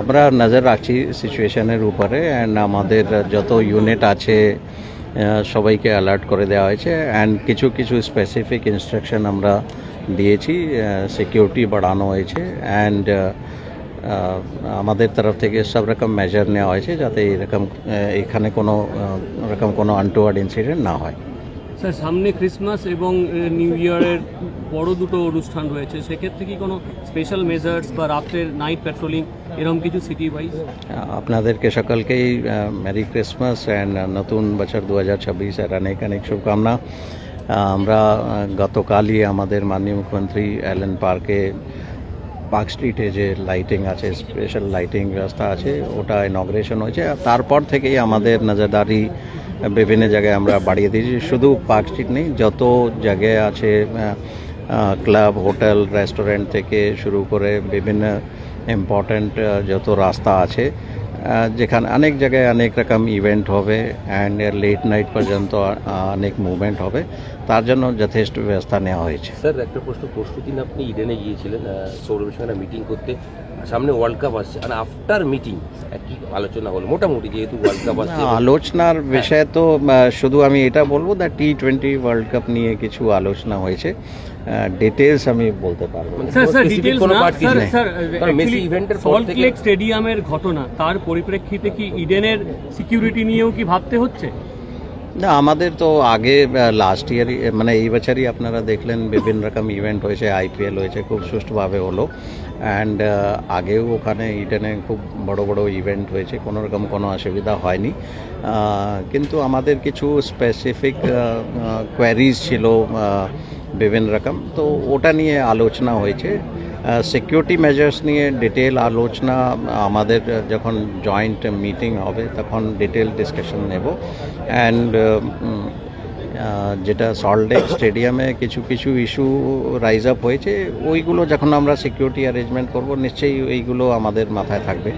আমরা নজর রাখছি সিচুয়েশনের উপরে অ্যান্ড আমাদের যত ইউনিট আছে সবাইকে অ্যালার্ট করে দেওয়া হয়েছে অ্যান্ড কিছু কিছু স্পেসিফিক ইনস্ট্রাকশন আমরা দিয়েছি সিকিউরিটি বাড়ানো হয়েছে অ্যান্ড আমাদের তরফ থেকে সব রকম মেজার নেওয়া হয়েছে যাতে এরকম এখানে কোনো রকম কোনো আনটুয়ার্ড ইনসিডেন্ট না হয়। স্যার, সামনে ক্রিসমাস এবং নিউ ইয়ারের বড় দুটো অনুষ্ঠান রয়েছে। সেক্ষেত্রে কি কোনো স্পেশাল মেজার্স বা রাত্রের নাইট প্যাট্রোলিং এরকম কিছু সিটি ওয়াইজ আপনাদেরকে সকলকেই ম্যারি ক্রিসমাস অ্যান্ড নতুন বছর দু হাজার ছাব্বিশের অনেক অনেক শুভকামনা। আমরা গতকালই আমাদের মাননীয় মুখ্যমন্ত্রী অ্যালেন পার্কে পার্ক স্ট্রিটে যে লাইটিং আছে স্পেশাল লাইটিং ব্যবস্থা আছে, ওটা ইনগ্রেশন হয়েছে। তারপর থেকেই আমাদের নজরদারি বিভিন্ন জায়গায় আমরা বাড়িয়ে দিয়েছি। শুধু পার্ক স্ট্রিট নেই, যত জায়গায় আছে ক্লাব, হোটেল, রেস্টুরেন্ট থেকে শুরু করে বিভিন্ন ইম্পর্ট্যান্ট যত রাস্তা আছে যেখানে অনেক জায়গায় অনেক রকম ইভেন্ট হবে অ্যান্ড লেট নাইট পর্যন্ত অনেক মুভমেন্ট হবে। তার জন্য যথেষ্ট ব্যবস্থা নেওয়া হয়েছে। স্যার একটা প্রশ্ন পরশু দিন আপনি ইডেনে গিয়েছিলেন সৌরভের সঙ্গে মিটিং করতে। সামনে ওয়ার্ল্ড কাপ আসছে আর আফটার মিটিং কি আলোচনা হলো? মোটামুটি যেহেতু ওয়ার্ল্ড কাপ আসছে। আলোচনার বিষয়ে তো শুধু আমি এটা বলব the T twenty world cup নিয়ে কিছু আলোচনা হয়েছে। ডিটেলস আমি বলতে পারব স্যার স্যার ডিটেলস কোনো না কিছু নেই। কারণ মেসি ইভেন্টের পর থেকে- লেক স্টেডিয়ামের ঘটনা তার পরিপ্রেক্ষিতে কি ইডেনের সিকিউরিটি নিয়েও কি ভাবতে হচ্ছে না, আমাদের তো আগে লাস্ট ইয়ারই মানে এই বছরই আপনারা দেখলেন বিভিন্ন রকম ইভেন্ট হয়েছে আইপিএল হয়েছে, খুব সুষ্ঠুভাবে হলো। অ্যান্ড আগেও ওখানে ইডেনে খুব বড় বড় ইভেন্ট হয়েছে, কোনো রকম কোনো অসুবিধা হয়নি। কিন্তু আমাদের কিছু স্পেসিফিক কোয়ারিজ ছিল বিভিন্ন রকম। তো ওটা নিয়ে আলোচনা হয়েছে। সিকিউরিটি মেজার্স নিয়ে ডিটেল আলোচনা, আমাদের যখন জয়েন্ট মিটিং হবে, তখন ডিটেল ডিসকাশন নেব। অ্যান্ড যেটা সল্টলেক স্টেডিয়ামে কিছু কিছু ইস্যু রাইজ আপ হয়েছে, ওইগুলো যখন আমরা সিকিউরিটি অ্যারেঞ্জমেন্ট করব, নিশ্চয়ই এইগুলো আমাদের মাথায় থাকবে।